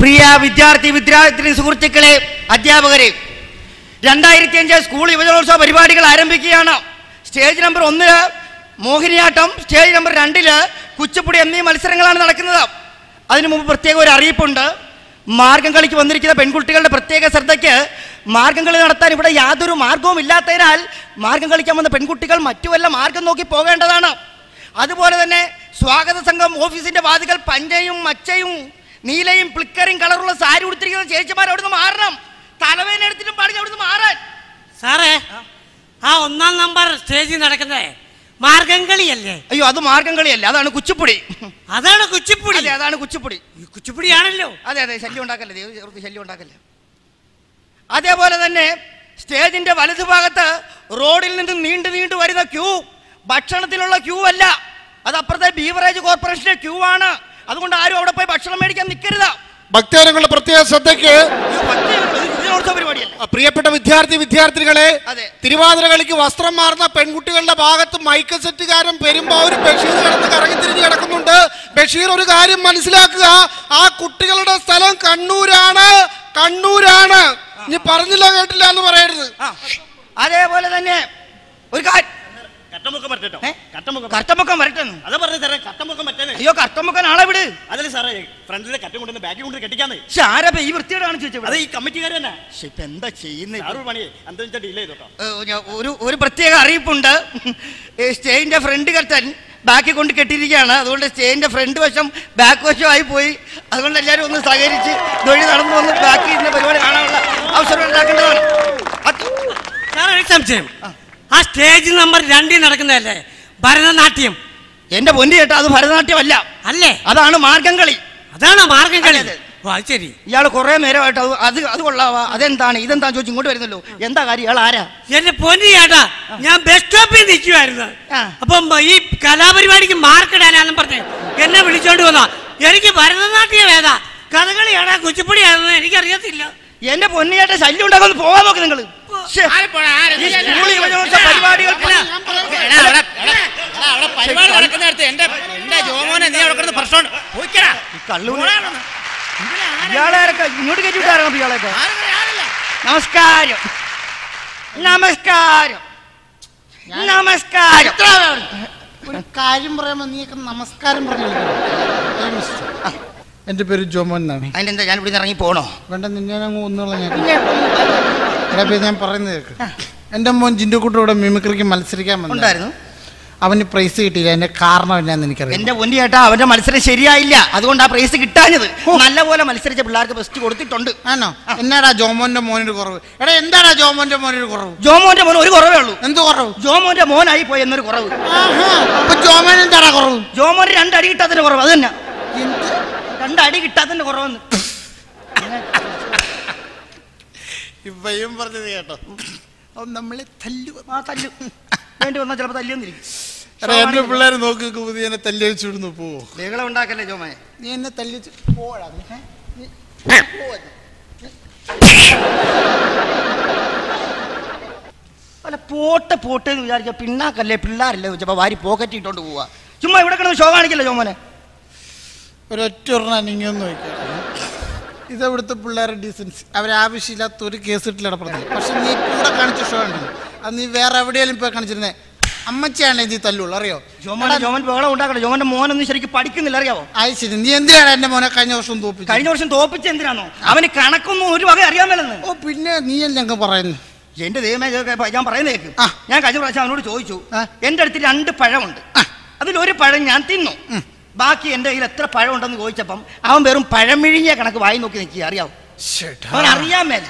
പ്രിയ വിദ്യാർത്ഥി വിദ്യാർത്ഥിനി സുഹൃത്തുക്കളെ അധ്യാപകരെ രണ്ടായിരത്തി അഞ്ച് സ്കൂൾ യുവജനോത്സവ പരിപാടികൾ ആരംഭിക്കുകയാണ്. സ്റ്റേജ് നമ്പർ ഒന്നിൽ മോഹിനിയാട്ടം. സ്റ്റേജ് നമ്പർ രണ്ടിൽ കുച്ചിപ്പുടി എന്നീ മത്സരങ്ങളാണ് നടക്കുന്നത്. അതിനു മുമ്പ് പ്രത്യേക ഒരു അറിയിപ്പുണ്ട്. മാർഗം കളിക്ക് വന്നിരിക്കുന്ന പെൺകുട്ടികളുടെ പ്രത്യേക ശ്രദ്ധയ്ക്ക് മാർഗം കളി നടത്താൻ ഇവിടെ യാതൊരു മാർഗവും ഇല്ലാത്തതിനാൽ മാർഗം കളിക്കാൻ വന്ന പെൺകുട്ടികൾ മറ്റു വല്ല മാർഗം നോക്കി പോകേണ്ടതാണ്. അതുപോലെ തന്നെ സ്വാഗത സംഘം ഓഫീസിന്റെ വാതികൾ പഞ്ചയും മച്ചയും നീലയും പ്ലിക്കറും കളറുള്ള സാരി ഉടുത്തിരിക്കുന്ന ചേച്ചിമാർ അവിടുന്ന് മാറണം. തലവേന എടുത്തിട്ടും പാടി അവിടുന്ന് മാറാൻ. സാറേ ആ ഒന്നാം നമ്പർ സ്റ്റേജിൽ നടക്കുന്നേ മാർഗം കളിയല്ലേ അയ്യോ അത് മാർഗം കളിയല്ല അതാണ് കുച്ചിപ്പുടി. അതാണ് കുച്ചിപ്പുടി. അതെ അതാണ് കുച്ചിപ്പുടി. കുച്ചിപ്പുടിയാണല്ലോ അതെ അതെ ശല്യം ഉണ്ടാക്കല്ലേ ദൈവം ശല്യം ഉണ്ടാക്കല്ലേ. അതേപോലെ തന്നെ സ്റ്റേജിന്റെ വലതുഭാഗത്ത് റോഡിൽ നിന്ന് നീണ്ടു നീണ്ടു വരുന്ന ക്യൂ ഭക്ഷണത്തിലുള്ള ക്യൂ അല്ല. അത് അപ്പുറത്തെ ബീവറേജ് കോർപ്പറേഷന്റെ ക്യൂ ആണ്. അതുകൊണ്ട് ആരും അവിടെ പോയി ഭക്ഷണം മേടിക്കാൻ നിൽക്കരുത് ഭക്തജനങ്ങളുടെ പ്രത്യേക ശ്രദ്ധയ്ക്ക് പ്രിയപ്പെട്ട വിദ്യാർത്ഥി വിദ്യാർത്ഥികളെ. തിരുവാതിര കളിക്ക് വസ്ത്രം മാറുന്ന പെൺകുട്ടികളുടെ ഭാഗത്ത് മൈക്ക് സെറ്റുകാരൻ പെരുമ്പാവൂർ ബഷീർ കിടന്ന് കറങ്ങി തിരിഞ്ഞ് കിടക്കുന്നുണ്ട്. ബഷീർ ഒരു കാര്യം മനസ്സിലാക്കുക. ആ കുട്ടികളുടെ സ്ഥലം കണ്ണൂരാണ്. കണ്ണൂരാണ്. ഇനി പറഞ്ഞില്ല കേട്ടില്ല എന്ന് പറയരുത്. അതേപോലെ തന്നെ ഒരു കാര്യം കട്ടമുക്കം വരട്ടെ? കട്ടമുക്കം കർത്തമുക്കം വരട്ടെന്ന്? അത് പറഞ്ഞു സാറേ കട്ടമുക്കം പറ്റാനേ അയ്യോ കട്ടമുഖം ആളെ വിട്. അതല്ലേ സാറേ ഫ്രണ്ടിലെ കട്ടം കൊണ്ടുവന്ന് ബാക്കി കൊണ്ട് കെട്ടിക്കാന്ന്. പക്ഷെ ആരപ്പ ഈ വൃത്തിയോടാണ് അത് ചോദിച്ചത് ഈ കമ്മിറ്റിക്കാർ തന്നെ. ഇപ്പൊ എന്താ ചെയ്യുന്നത് സാറ് പണിയെ എന്താ വെച്ചാൽ ഡീൽ ചെയ്തോട്ടോ. ഒരു ഒരു പ്രത്യേക അറിയിപ്പുണ്ട്. സ്റ്റേന്റെ സ്റ്റേജിന്റെ ഫ്രണ്ട് കട്ടൻ ബാക്കി കൊണ്ട് കെട്ടിയിരിക്കുകയാണ്. അതുകൊണ്ട് സ്റ്റേജിന്റെ ഫ്രണ്ട് വശം ബാക്ക് വശമായി പോയി. അതുകൊണ്ട് എല്ലാവരും ഒന്ന് സഹകരിച്ച് തൊഴിൽ നടന്നു വന്ന് ബാക്കി പരിപാടി കാണാനുള്ള അവസരം ഉണ്ടാക്കേണ്ടതാണ്. അത് സംശയം. ആ സ്റ്റേജ് നമ്പർ രണ്ടിൽ നടക്കുന്നതല്ലേ? ഭരതനാട്യം. എന്റെ പൊന്നി ചേട്ടാ അത് ഭരതനാട്യമല്ല. അല്ലേ? അതാണ് മാർഗം കളി അതാണ് മാർഗം കളി ശരി. ഇയാൾ കുറെ നേരമായിട്ട് അത് അത് അത് കൊള്ളാവാ. അതെന്താണ്? ഇതെന്താ ചോദിച്ചു ഇങ്ങോട്ട് വരുന്നല്ലോ. എന്താ കാര്യം? ഇയാൾ ആരാ? എന്റെ പൊന്നി ചേട്ടാ ഞാൻ ബസ് സ്റ്റോപ്പിൽ നിൽക്കുമായിരുന്നു. അപ്പം ഈ കലാപരിപാടിക്ക് മാർക്കിടാനാന്നും പറഞ്ഞു എന്നെ വിളിച്ചോണ്ട് വന്നാ എനിക്ക് ഭരതനാട്യം ഏതാ? കഥകളി ഏടാ കുച്ചിപ്പുടി കുച്ചിപ്പുടിയാണെന്ന് എനിക്കറിയത്തില്ല. എന്റെ പൊന്നിയേട്ട ശല്യം ഉണ്ടാക്കാൻ പോവാൻ നോക്ക് നിങ്ങൾ ഈ സ്കൂൾ യുവജനോത്സവ പരിപാടികൾ പരിപാടി എന്റെ എന്റെ ജോമോനെ നീ അവിടെ കിടന്ന് പ്രശ്നം പോയിക്കടാ. കള്ളൂനെ ഇയാളെയൊക്കെ ഇങ്ങോട്ട് കയറ്റി വിട്ടായിരുന്നു ഇയാളെയൊക്കെ നമസ്കാരം. നമസ്കാരം. നമസ്കാരം. ഒരു കാര്യം പറയുമ്പോ നീയൊക്കെ നമസ്കാരം പറഞ്ഞു എന്റെ പേര് ജോമോൻ എന്നാണ്. അതിനെന്താ ഞാൻ ഇവിടെ ഇറങ്ങി പോണോ? വേണ്ട നിന്നെ അങ്ങ് ഒന്നുള്ള ഞാൻ എടാ, ഞാൻ പറയുന്നത് കേൾക്ക് എന്റെ മോൻ ജിന്റെ കൂട്ടോടെ മിമിക്രിക്ക് മത്സരിക്കാൻ വന്നു അവന് പ്രൈസ് കിട്ടിയില്ല. എന്റെ കാരണം എന്നാന്ന് എനിക്കറിയാം എന്റെ പൊന്നി ചേട്ടാ അവന്റെ മത്സരം ശരിയായില്ല. അതുകൊണ്ട് ആ പ്രൈസ് കിട്ടാഞ്ഞത്. നല്ലപോലെ മത്സരിച്ച പിള്ളേർക്ക് ബെസ്റ്റ് കൊടുത്തിട്ടുണ്ട്. ആണോ? എന്നാടാ ജോമോന്റെ മോനൊരു കുറവ്? എടാ എന്താടാ ജോമോന്റെ മോനൊരു കുറവ്? ജോമോന്റെ മോൻ ഒരു കുറവേ ഉള്ളൂ. എന്ത് കുറവ്? ജോമോന്റെ മോനായി പോയി എന്നൊരു കുറവ്. ജോമോൻ എന്താടാ കുറവ്? ജോമോൻ രണ്ടടി കിട്ടാത്തതിന്റെ കുറവ്. അത് തന്നെ. രണ്ടടി കിട്ടാത്തതിന്റെ കുറവെന്ന്. ഇവയും പറഞ്ഞത് കേട്ടോ. അവൻ നമ്മളെ തല്ലു. ആ തല്ലു. വേണ്ടി വന്നാൽ ചിലപ്പോൾ തല്ലിയൊന്നിരിക്കും എന്റെ പിള്ളേർ നോക്കി എന്നെ തല്ലി വെച്ചിടുന്നു പോവോ ബഹളം ഉണ്ടാക്കല്ലേ ജോമനെ നീ എന്നെ തല്ലി വെച്ച് പോടാ നീ. നീ പോവാ നീ. അല്ല പോട്ടെ പോട്ടെ എന്ന് വിചാരിച്ച പിണ്ണാക്കല്ലേ പിള്ളേരല്ലേ ചോദിച്ചപ്പോ വാരി പോക്കറ്റ് ഇട്ടോണ്ട് പോവാ. ചുമ്മാ ഇവിടെ കിടന്ന് ഷോ കാണിക്കല്ലേ ചോമനെ ഒരൊറ്റ ഒരെണ്ണം അനങ്ങിയൊന്നും നോക്കാം ഇതെവിടുത്തെ പിള്ളേരുടെ ഡീസൻസി അവരാവശ്യമില്ലാത്ത ഒരു കേസ് ഇട്ടില്ല പക്ഷെ നീ കൂടെ കാണിച്ച ഷോ ഉണ്ടല്ലോ അത് നീ വേറെ എവിടെയെങ്കിലും പോയി കാണിച്ചിരുന്നേ? അമ്മച്ചിയാണ് എഴുതി തല്ലുള്ളൂ അറിയോ? ജോമോനെ ജോമൻ ബഹളം ഉണ്ടാക്കണം ജോമന്റെ മോനൊന്നും ശരിക്കും പഠിക്കുന്നില്ല അറിയാവോ? ശരി. നീ എന്തിനാണ് എന്റെ മോനെ കഴിഞ്ഞ വർഷം തോപ്പിച്ചു കഴിഞ്ഞ വർഷം തോപ്പിച്ച എന്തിനാണോ അവന് കണക്കൊന്നും ഒരു വക അറിയാൻ മേലെന്ന് ഓ പിന്നെ നീ അല്ലേ അങ്ങ് പറയുന്നു? എന്റെ ദൈവമേ ഞാൻ പറയുന്നത് കേക്ക്. ഞാൻ കഴിഞ്ഞ പ്രാവശ്യം അവനോട് ചോദിച്ചു എന്റെ അടുത്ത് രണ്ട് പഴമുണ്ട്. അതിലൊരു പഴം ഞാൻ തിന്നു. ബാക്കി എന്റെ കയ്യിൽ എത്ര പഴം ഉണ്ടെന്ന് ചോദിച്ചപ്പം അവൻ വെറും പഴമിഴിഞ്ഞ കണക്ക് വായി നോക്കി നിൽക്കുക അറിയാവോ? അവൻ അറിയാൻ മേല.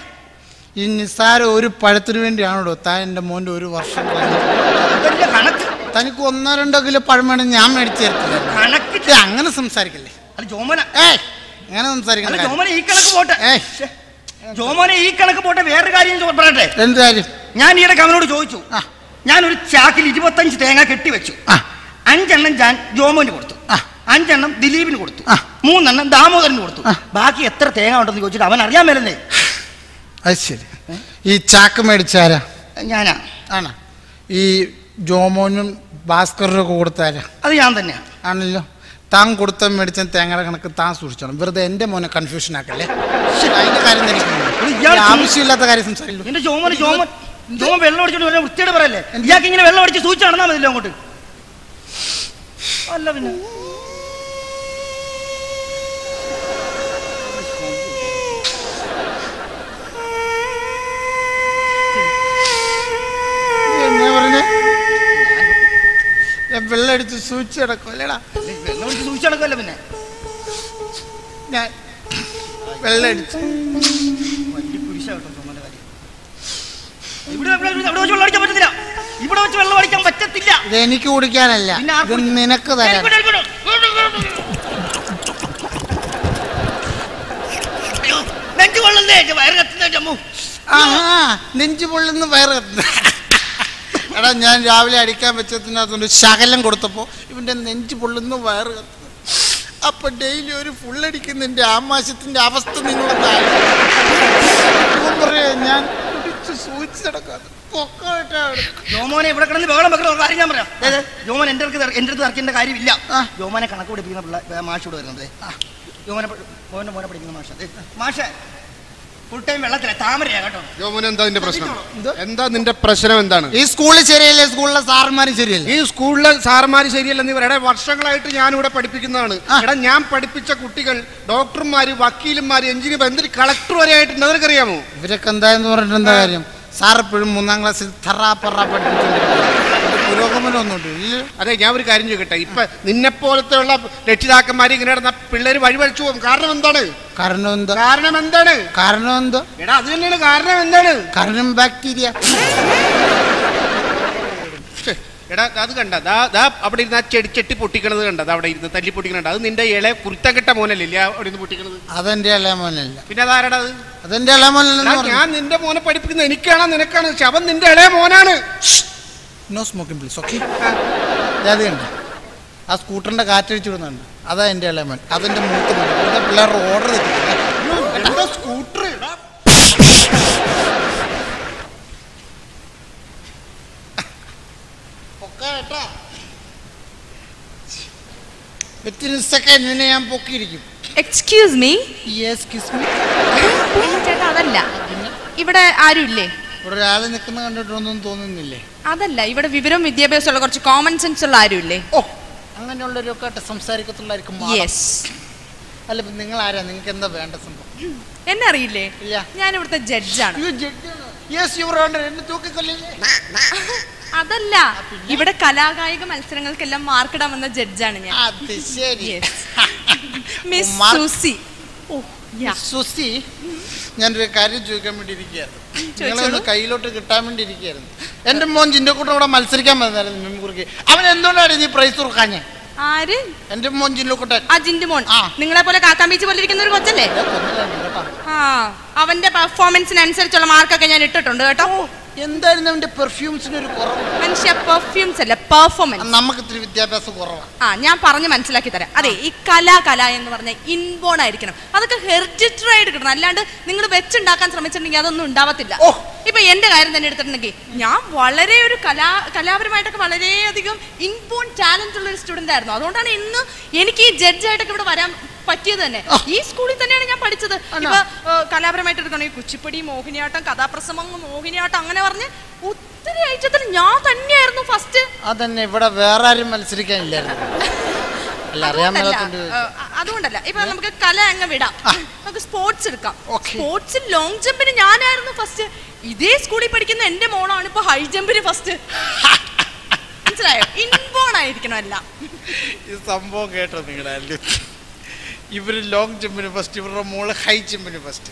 ഈ നിസ്സാര ഒരു പഴത്തിന് വേണ്ടിയാണോ താൻ എന്റെ മോന്റെ ഒരു വർഷം കണക്ക്. തനിക്ക് ഒന്നോ രണ്ടോ കിലോ പഴം വേണം ഞാൻ മേടിച്ചു തരത്തില്ല. അങ്ങനെ സംസാരിക്കല്ലേ? ജോമന. ഏ അങ്ങനെ അല്ല ജോമന ഈ കണക്ക് പോട്ടെ. ഏയ്. ജോമോനെ ഈ കണക്ക് പോട്ടെ വേറൊരു കാര്യം പറയട്ടെ? എന്ത് കാര്യം? ഞാൻ ഈയിടെ അവനോട് ചോദിച്ചു. ഞാൻ ഒരു ചാക്കിൽ ഇരുപത്തഞ്ച് തേങ്ങ കെട്ടിവെച്ചു വെച്ചു. അഞ്ചെണ്ണം ഞാൻ ജോമോന് കൊടുത്തു. അഞ്ചെണ്ണം ദിലീപിന് കൊടുത്തു. മൂന്നെണ്ണം ദാമോദരന് കൊടുത്തു. ബാക്കി എത്ര തേങ്ങ ഉണ്ടെന്ന് ചോദിച്ചിട്ട് അവൻ അറിയാൻ മേലെന്നേ. അത് ശരി. ഈ ചാക്ക് മേടിച്ചാരാ ഞാനാ. ആണോ? ഈ ജോമോനും ഭാസ്കറിനും ഒക്കെ കൊടുത്താരാ അത് ഞാൻ തന്നെയാ. ആണല്ലോ. താൻ കൊടുത്ത മേടിച്ച തേങ്ങയുടെ കണക്ക് താൻ സൂക്ഷിച്ചോണം. വെറുതെ എന്റെ മോനെ കൺഫ്യൂഷൻ ആക്കല്ലേ? അതിന്റെ കാര്യം എനിക്ക് ആവശ്യമില്ലാത്ത കാര്യം സംസാരിക്കുന്നു എന്റെ ജോമന് ജോമോൻ ജോമോൻ വെള്ളം അടിച്ചോണ്ട് വരാൻ വൃത്തിയോട് പറയല്ലേ? ഇയാൾക്ക് ഇങ്ങനെ വെള്ളം അടിച്ച് സൂചിച്ച് നടന്നാ മതിയല്ലോ അങ്ങോട്ട്. അല്ല പിന്നെ. ഞാൻ വെള്ളടിച്ച് സൂചിച്ച് കിടക്കും അല്ലേടാ വെള്ളം അടിച്ച് സൂചിച്ച് നടക്കുമല്ലോ പിന്നെ ഞാൻ വെള്ളടിച്ച് വലിയ കുരിശാ കേട്ടോ ജോമന്റെ കാര്യം ഇവിടെ ഇവിടെ ഇവിടെ വെച്ച് വെള്ളം അടിക്കാൻ പറ്റത്തില്ല ഇവിടെ വെച്ച് വെള്ളം അടിക്കാൻ പറ്റത്തില്ല ഇത് എനിക്ക് കുടിക്കാനല്ല പിന്നെ ഇത്? നിനക്ക് തരാം നെഞ്ചു. അയ്യോ, നെഞ്ച് കൊള്ളുന്നേ വയറ് കത്തുന്നേ ചമ്മു ആ നെഞ്ചു പൊള്ളുന്ന വയറ് കത്തുന്നു. എടാ ഞാൻ രാവിലെ അടിക്കാൻ വെച്ചതിനകത്തുകൊണ്ട് ശകലം കൊടുത്തപ്പോൾ ഇവന്റെ നെഞ്ച് പൊള്ളുന്ന വയറ് കത്തുന്നു. അപ്പൊ ഡെയിലി ഒരു ഫുള്ളടിക്കുന്നതിന്റെ ആമാശത്തിന്റെ അവസ്ഥ നിങ്ങളൊന്ന് പറയാ ഞാൻ കുടിച്ച് സൂചിച്ചടക്കാതെ ജോമോനെ ഇവിടെ കിടന്ന് ബഹളം വെക്കുന്ന കാര്യം ഞാൻ പറയാം. അതായത് ജോമോൻ എന്റെ അടുത്ത് എന്റെ അടുത്ത് തർക്കേണ്ട കാര്യമില്ല. ജോമോനെ കണക്ക് പഠിപ്പിക്കുന്ന മാഷ് ഇവിടെ വരുന്നത് ജോമോനെ മോനെ പഠിക്കുന്ന മാഷ്. മാഷ ഫുൾ ടൈം വെള്ളത്തില. താമരയാ കേട്ടോ. ജോമോന് എന്താ നിന്റെ പ്രശ്നം? എന്താ? നിന്റെ പ്രശ്നം എന്താണ്? ഈ സ്കൂളിൽ ശരിയല്ല? സ്കൂളിലെ സാറന്മാരും ശരിയല്ല? ഈ സ്കൂളിലെ സാറന്മാര് ശരിയല്ലെന്ന് ഇവരുടെ വർഷങ്ങളായിട്ട് ഞാൻ ഇവിടെ പഠിപ്പിക്കുന്നതാണ്. എടാ ഞാൻ പഠിപ്പിച്ച കുട്ടികൾ ഡോക്ടർമാര് വക്കീലന്മാര് എഞ്ചിനീയർ എന്തൊരു കളക്ടർ വരെ ആയിട്ടുണ്ട്. നിനക്കറിയാമോ ഇവരൊക്കെ എന്താന്ന് പറഞ്ഞിട്ട് എന്താ കാര്യം? സാർ എപ്പോഴും മൂന്നാം ക്ലാസ്സിൽ തറ പറ പഠിപ്പിച്ചുകൊണ്ടിരിക്കുന്നു ഇല്ല അതെ ഞാൻ ഒരു കാര്യം ചോദിക്കട്ടെ. ഇപ്പൊ നിന്നെ പോലത്തെ ഉള്ള രക്ഷിതാക്കന്മാര് ഇങ്ങനെ നടന്ന പിള്ളേര് വഴിവഴിച്ചു പോകും കാരണം എന്താണ്? കാരണം എന്താ? കാരണം എന്താണ്? കാരണം എന്താ? എടാ അത് തന്നെയാണ് കാരണം എന്താണ്? കാരണം ബാക്ടീരിയ. എടാ അത് കണ്ട. ദാ ദാ അവിടെ ഇരുന്ന് ആ ചെടി ചെട്ടി പൊട്ടിക്കണത് കണ്ടത് അവിടെ ഇരുന്ന് തല്ലി പൊട്ടിക്കണത് അത് നിന്റെ ഇളെ കുരുത്തം കെട്ട മോനല്ലേ അവിടെ ഇരുന്ന് പൊട്ടിക്കണത്. അതെന്റെ ഇളയമോനല്ല പിന്നെ അതാരടാ അത്? അതെന്റെ ഇളയ മോനല്ല ഞാൻ നിന്റെ മോനെ പഠിപ്പിക്കുന്നത് എനിക്കാണോ നിനക്കാണ്? ശവൻ നിന്റെ ഇളയ മോനാണ്. നോ സ്മോക്കിംഗ് പ്ലീസ് ഓക്കെ അത് കണ്ട. ആ സ്കൂട്ടറിന്റെ കാറ്റഴിച്ചു വിടുന്നുണ്ട് അതാ എന്റെ ഇളയമൻ അതെന്റെ മൂത്ത് എന്റെ പിള്ളേരുടെ ഓർഡർ സ്കൂട്ടർ വിത്തിൻ സെക്കൻഡ് നിന്നെ ഞാൻ പൊക്കിയിരിക്കും. Excuse me yes kiss me ചേട്ടാ അതല്ല. ഇവിടെ ആരുമില്ലേ? ഇവിടെ ഒരാളെ നിൽക്കുന്ന കണ്ടിട്ടൊന്നും തോന്നുന്നില്ലേ? അതല്ല ഇവിടെ വിവരവും വിദ്യാഭ്യാസമുള്ള കുറച്ച് കോമൺ സെൻസ് ഉള്ള ആരുമില്ലേ? ഓ അങ്ങനെയുള്ളവരൊക്കെ സംസാരിക്കത്തുള്ളായിരിക്കും. യെസ് അല്ല നിങ്ങൾ ആരാ നിങ്ങൾക്ക് എന്താ വേണ്ട സംഭവം? എന്നെ അറിയില്ലേ ഞാൻ ഇവിടുത്തെ ജഡ്ജാണ് അതല്ല ഇവിടെ കലാകായിക മത്സരങ്ങൾക്കെല്ലാം മാർക്കിടാൻ വന്ന ജഡ്ജാണ് ഞാൻ. അത് ശരി. Miss Susie Yeah. സുസി ഞാനൊരു കാര്യം ചോദിക്കാൻ വേണ്ടി ഇരിക്കുകയായിരുന്നു നിങ്ങളൊന്ന് കയ്യിലോട്ട് കിട്ടാൻ വേണ്ടി ഇരിക്കുകയായിരുന്നു എന്റെ മോൻ ജിന്റെ കൂടെ ഇവിടെ മത്സരിക്കാൻ വന്നായിരുന്നു മെമ്മൂർക്ക് അവൻ എന്തുകൊണ്ടാണ് നീ പ്രൈസ് കൊടുക്കാഞ്ഞേ? ആര്? എന്റെ മോൻ ജില്ലോക്കുട്ടൻ മോൻ. നിങ്ങളെ പോലെ കാക്കാമ്പീച്ച് പോലെ ഇരിക്കുന്ന ഒരു കൊച്ചല്ലേ? കേട്ടോ ആ അവന്റെ പെർഫോമൻസിനനുസരിച്ചുള്ള മാർക്കൊക്കെ ഞാൻ ഇട്ടിട്ടുണ്ട് കേട്ടോ. എന്തായിരുന്നു അവന്റെ പെർഫ്യൂംസിന് ഒരു കുറവ്? മനുഷ്യ പെർഫ്യൂംസ് അല്ല പെർഫോമൻസ് നമുക്ക് ഇത്തിരി വിദ്യാഭ്യാസം കുറവാണ്. ആ ഞാൻ പറഞ്ഞ് മനസ്സിലാക്കി തരാം. അതെ ഈ കല കല എന്ന് പറഞ്ഞാൽ ഇൻബോൺ ആയിരിക്കണം. അതൊക്കെ ഹെറിഡിറ്ററി ആയിട്ട് കിട്ടണം. അല്ലാണ്ട് നിങ്ങൾ വെച്ചുണ്ടാക്കാൻ ശ്രമിച്ചിട്ടുണ്ടെങ്കിൽ അതൊന്നും ഉണ്ടാവത്തില്ല. ഓ. ഇപ്പൊ എന്റെ കാര്യം തന്നെ എടുത്തിട്ടുണ്ടെങ്കിൽ ഞാൻ വളരെ ഒരു കലാ കലാപരമായിട്ടൊക്കെ വളരെയധികം ഇൻബോൺ ടാലന്റ് ഉള്ള ഒരു സ്റ്റുഡന്റ് ആയിരുന്നു. അതുകൊണ്ടാണ് ഇന്ന് എനിക്ക് ഈ ജഡ്ജായിട്ടൊക്കെ ഇവിടെ വരാൻ പറ്റിയത് തന്നെ. ഈ സ്കൂളിൽ തന്നെയാണ് ഞാൻ പഠിച്ചത്. ഇപ്പൊ കലാപരമായിട്ട് എടുക്കണമെങ്കിൽ കുച്ചിപ്പടി മോഹിനിയാട്ടം കഥാപ്രസംഗം മോഹിനിയാട്ടം അങ്ങനെ പറഞ്ഞ് ഒത്തിരി ഐറ്റത്തിൽ ഞാൻ തന്നെയായിരുന്നു ഫസ്റ്റ് അതന്നെ ഇവിടെ വേറെ ആരും മത്സരിക്കാനില്ലായിരുന്നു അതുകൊണ്ടല്ല, ഇപ്പൊ നമുക്ക് കല അങ്ങ് വിടാം. നമുക്ക് സ്പോർട്സ് എടുക്കാം. സ്പോർട്സ് സ്പോർട്സിൽ ലോങ് ജമ്പിന് ഞാനായിരുന്നു ഫസ്റ്റ് ഇതേ സ്കൂളിൽ പഠിക്കുന്ന എന്റെ മോളാണ് ഇപ്പൊ ഹൈ ജമ്പിന് ഫസ്റ്റ് മനസ്സിലായോ? ഇൻബോൺ ആയിരിക്കണം എല്ലാം. ഈ സംഭവം കേട്ടോ നിങ്ങളുടെ ഇവർ ലോങ് ജമ്പിന് ഫസ്റ്റ് ഇവരുടെ മോൾ ഹൈ ജമ്പിന് ഫസ്റ്റ്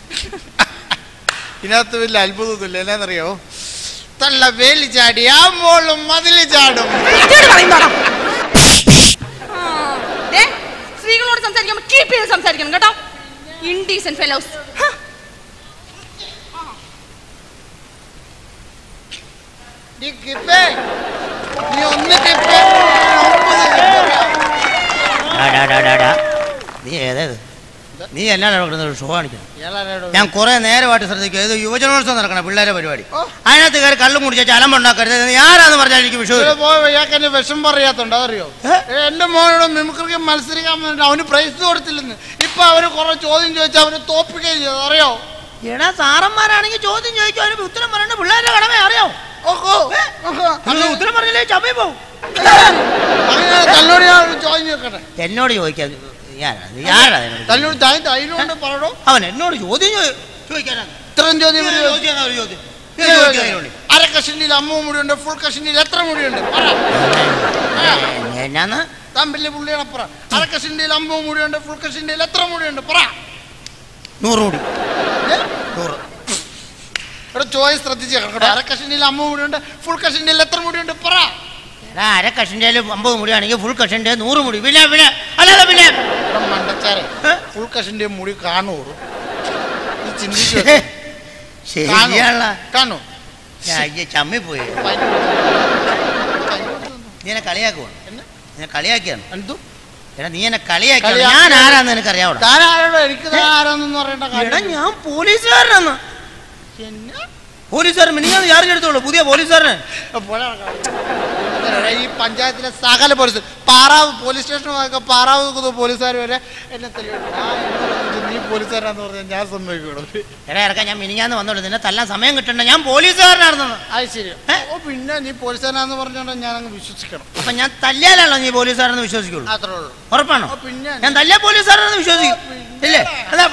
ഇതിനകത്ത് വലിയ അത്ഭുതമൊന്നുമില്ല. എന്നാന്നറിയോ തള്ള വേലി ചാടി ആ മോളും മതിൽ ചാടും. സ്ത്രീകളോട് സംസാരിക്കുമ്പോൾ കീപ്പ് ചെയ്ത് സംസാരിക്കണം കേട്ടോ. ഇൻഡീസൻ ഫെലോസ് നീ കിപ്പേ? നീ ഒന്ന് കിപ്പേ? നീ ഏതേത് നീ എന്നാണ് കിടന്നത് ഷോ കാണിക്കണം. ഞാൻ കുറെ നേരമായിട്ട് ശ്രദ്ധിക്കുക ഇത് യുവജനോത്സവം നടക്കണം പിള്ളേരെ പരിപാടി. അതിനകത്ത് കയറി കള്ളും കുടിച്ച അലമ്പുണ്ടാക്കരുത് ഉണ്ടാക്കരുത് ആരാന്ന് പറഞ്ഞാൽ എനിക്ക് വിഷു വിഷം പറയാത്തുണ്ട് അതറിയോ? എന്റെ മോനോട് മിമിക്രിക്ക് മത്സരിക്കാൻ വേണ്ടി അവന് പ്രൈസ് കൊടുത്തില്ലെന്ന്. ഇപ്പൊ അവർ കുറെ ചോദ്യം ചോദിച്ചാൽ അവന് തോപ്പിക്കുകയും ചെയ്തു. അറിയോ? എടാ സാറന്മാരാണെങ്കിൽ ചോദ്യം ചോദിക്കും. അവന് ഉത്തരം പറയണ്ട പിള്ളേരുടെ കടമ അറിയോ. ഉത്തരം പറഞ്ഞില്ലേ ചമ്മി പോകും എന്നോട് ചോദിക്കാൻ നീ ആരാ? എന്നോട് തന്നോട് താൻ പറയണോ? അവൻ എന്നോട് ചോദ്യം ചോദിക്കാനാണ്. ചോദിക്കാനാ ഇത്രയും ചോദ്യം ഒരു ചോദ്യം. അര കഷണ്ടിയിൽ അമ്മ മുടിയുണ്ട് ഫുൾ കഷണ്ടിയിൽ എത്ര മുടിയുണ്ട് എന്നാന്ന് തമ്പിലെ പുള്ളിയാണ് പറ. അര കഷണ്ടിയിൽ അമ്മ മുടിയുണ്ട് ഫുൾ കഷണ്ടിയിൽ എത്ര മുടിയുണ്ട് പറ. നൂറ് മുടി? നൂറ്. ഇവിടെ ചോയ്സ് ശ്രദ്ധിച്ച് കേട്ടോ അര കഷണ്ടിയിൽ അമ്മ മുടിയുണ്ട് ഫുൾ കഷണ്ടിയിൽ എത്ര മുടിയുണ്ട് പറ. അര കഷന്റെ അമ്പത് മുടിയാണെങ്കിൽ ഫുൾ കഷന്റെ നൂറ് മുടി. വില വില. അല്ലാതെ പിന്നെ ഇവിടെ മണ്ടച്ചാരെ. കഷണ്ടിയ മുടി നീ ചിന്തിച്ചു ശരിയാണല്ല. കാണൂ ചമ്മി പോയി. നീ എന്നെ എന്നെ? കളിയാക്കിയാണ്? എന്തു? എടാ നീ എന്നെ കളിയാക്കി- ഞാൻ ആരാന്ന് എനിക്ക് അറിയാവോ എടാ ഞാൻ പോലീസുകാരനാന്ന്. പോലീസുകാരൻ മിനിഞ്ഞാന്ന് ചാർജ് എടുത്തോളൂ പുതിയ എടാ, ഈ പഞ്ചായത്തിലെ സകല പോലീസ് പാറാവ് പോലീസ് സ്റ്റേഷനൊക്കെ പാറാവ് പോലീസുകാർ വരെ എന്നെ നീ പോലീസുകാരാന്ന് പറഞ്ഞാൽ ഞാൻ സമ്മതിക്കുള്ളൂ എടാ ഇറക്കാൻ ഞാൻ മിനിഞ്ഞാന്ന് വന്നോളൂ. നിന്നെ തല്ലാൻ സമയം കിട്ടണ്ട. ഞാൻ പോലീസുകാരനാണെന്ന്. അത് ശരി. ഓ പിന്നെ നീ പോലീസുകാരനാന്ന് പറഞ്ഞോണ്ട് ഞാൻ അങ്ങ് വിശ്വസിക്കണം. അപ്പൊ ഞാൻ തല്ലിയാലാണോ നീ പോലീസുകാരെന്ന് വിശ്വസിക്കുള്ളൂ? അത്രേ ഉള്ളൂ. ഉറപ്പാണോ? പിന്നെ ഞാൻ തല്ലിയ പോലീസുകാരെന്ന് വിശ്വസിക്കും. ഇല്ലേ? അതാ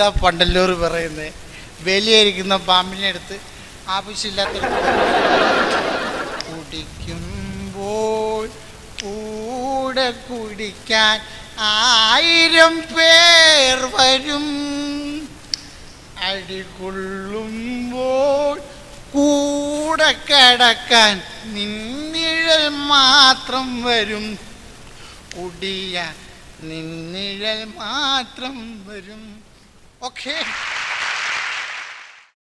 ഇതാ പണ്ടല്ലൂർ പറയുന്നത് വലിയിരിക്കുന്ന പാമ്പിനെ എടുത്ത് ആവശ്യമില്ലാത്ത കുടിക്കുമ്പോൾ കൂടെ കുടിക്കാൻ ആയിരം പേർ വരും. അടികൊള്ളുമ്പോൾ കൂടെ കിടക്കാൻ നിന്നിഴൽ മാത്രം വരും. കുടിയ നിന്നിഴൽ മാത്രം വരും. Okay.